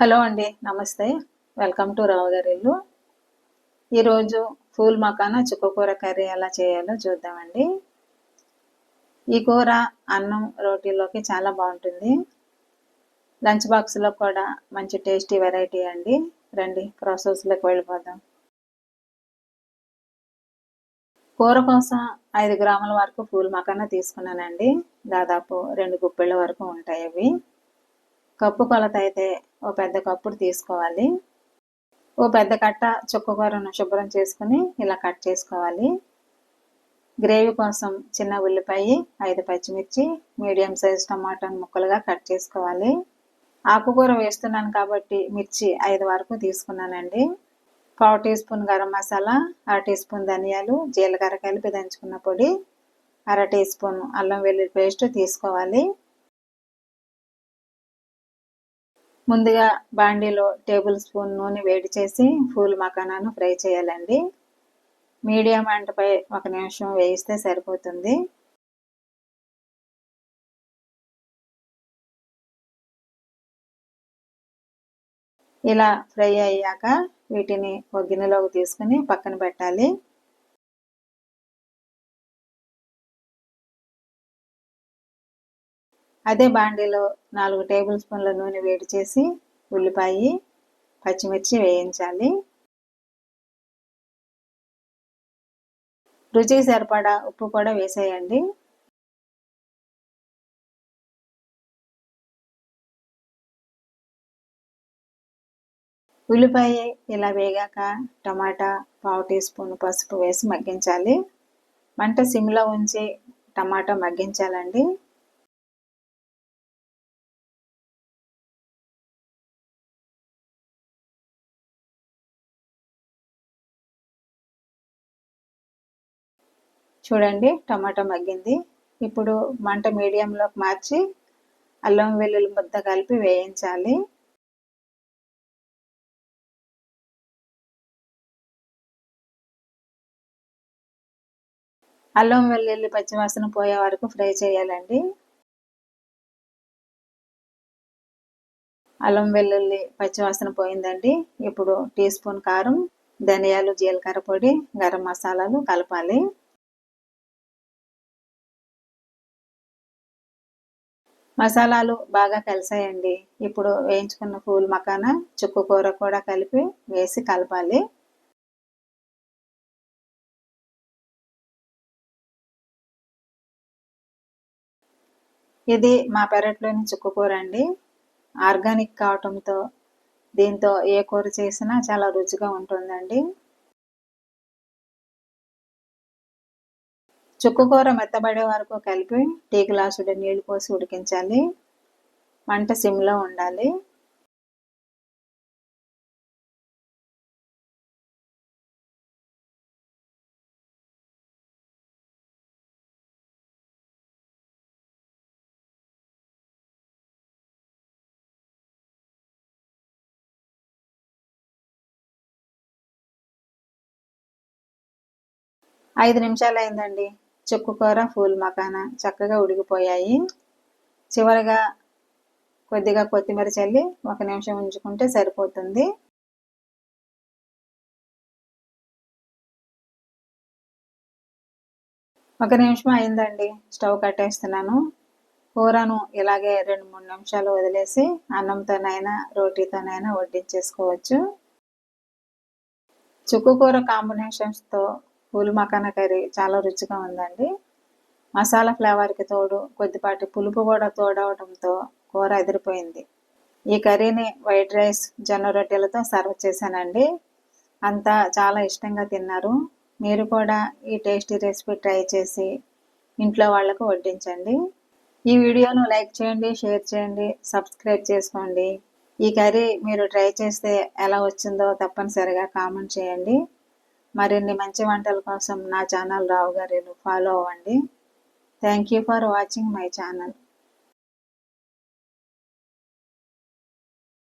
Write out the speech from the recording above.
Hello అండి నమస్తే. Welcome to రావు గారి ఇల్లు. ఈరోజు ఫూల్ మకాన చుక్కకూర కర్రీ ఎలా చేయాలో చూద్దామండి. ఈ కూర అన్నం రోటీలోకి చాలా బాగుంటుంది. లంచ్ బాక్స్లో కూడా మంచి టేస్టీ వెరైటీ అండి. రండి ప్రాసెస్లోకి వెళ్ళిపోదాం. కూర కోసం ఐదు గ్రాముల వరకు పూల్ మకాన తీసుకున్నానండి. దాదాపు రెండు గుప్పెళ్ళ వరకు ఉంటాయి అవి. కప్పు కొలత అయితే ఓ పెద్ద కప్పుడు తీసుకోవాలి. ఓ పెద్ద కట్ట చుక్కకూరను శుభ్రం చేసుకుని ఇలా కట్ చేసుకోవాలి. గ్రేవీ కోసం చిన్న ఉల్లిపాయ ఐదు పచ్చిమిర్చి మీడియం సైజ్ టమాటాను ముక్కలుగా కట్ చేసుకోవాలి. ఆకుకూర వేస్తున్నాను కాబట్టి మిర్చి ఐదు వరకు తీసుకున్నానండి. పావు టీ స్పూన్ గరం మసాలా అర టీ స్పూన్ ధనియాలు జీలకర్ర కలిపి దంచుకున్న పొడి అర టీ స్పూన్ అల్లం వెల్లుల్లి పేస్ట్ తీసుకోవాలి. ముందుగా బాండీలో టేబుల్ స్పూన్ నూనె వేడి చేసి ఫూల్ మకానాను ఫ్రై చేయాలండి. మీడియం మంటపై ఒక నిమిషం వేయిస్తే సరిపోతుంది. ఇలా ఫ్రై అయ్యాక వీటిని ఒక గిన్నెలోకి తీసుకుని పక్కన పెట్టాలి. అదే బాండీలో నాలుగు టేబుల్ స్పూన్ల నూనె వేడి చేసి ఉల్లిపాయ పచ్చిమిర్చి వేయించాలి. రుచికి సరిపడా ఉప్పు కూడా వేసేయండి. ఉల్లిపాయ ఇలా వేగాక టమాటా పావు టీ స్పూన్ పసుపు వేసి మగ్గించాలి. మంట సిమ్లో ఉంచి టమాటా మగ్గించాలండి. చూడండి టమాటా మగ్గింది. ఇప్పుడు మంట మీడియంలోకి మార్చి అల్లం వెల్లుల్లి ముద్ద కలిపి వేయించాలి. అల్లం వెల్లుల్లి పచ్చివాసన పోయే వరకు ఫ్రై చేయాలండి. అల్లం వెల్లుల్లి పచ్చివాసన పోయిందండి. ఇప్పుడు టీ స్పూన్ కారం ధనియాలు జీలకర్ర పొడి గరం మసాలాలు కలపాలి. మసాలాలు బాగా కలిసాయండి. ఇప్పుడు వేయించుకున్న పూల్ మకాన చుక్కు కూర కూడా కలిపి వేసి కలపాలి. ఇది మా పెరట్లోని చుక్కు కూర అండి. ఆర్గానిక్ కావటంతో దీంతో ఏ కూర చేసినా చాలా రుచిగా ఉంటుందండి. చుక్కకూర మెత్తబడే వరకు కలిపి టీ గ్లాసుడు నీళ్ళు పోసి ఉడికించాలి. మంట సిమ్లో ఉండాలి. ఐదు నిమిషాలు అయిందండి. కూర పూల్ మకాన చక్కగా ఉడికిపోయాయి. చివరిగా కొద్దిగా కొత్తిమీర చల్లి ఒక నిమిషం ఉంచుకుంటే సరిపోతుంది. ఒక నిమిషం అయిందండి స్టవ్ కట్టేస్తున్నాను. కూరను ఇలాగే రెండు మూడు నిమిషాలు వదిలేసి అన్నంతోనైనా రోటీతోనైనా వడ్డించేసుకోవచ్చు. చుక్కు కూర కాంబినేషన్స్తో పూలు మకానా కర్రీ చాలా రుచిగా ఉందండి. మసాలా ఫ్లేవర్కి తోడు కొద్దిపాటి పులుపు కూడా తోడవడంతో కూర ఎదిరిపోయింది. ఈ కర్రీని వైట్ రైస్ జొన్న రొట్టెలతో సర్వ్ చేశానండి. అంతా చాలా ఇష్టంగా తిన్నారు. మీరు కూడా ఈ టేస్టీ రెసిపీ ట్రై చేసి ఇంట్లో వాళ్ళకు వడ్డించండి. ఈ వీడియోను లైక్ చేయండి షేర్ చేయండి సబ్స్క్రైబ్ చేసుకోండి. ఈ కర్రీ మీరు ట్రై చేస్తే ఎలా వచ్చిందో తప్పనిసరిగా కామెంట్ చేయండి. మరిన్ని మంచి వంటల కోసం నా ఛానల్ రావు గారిను ఫాలో అవ్వండి. Thank you for watching my channel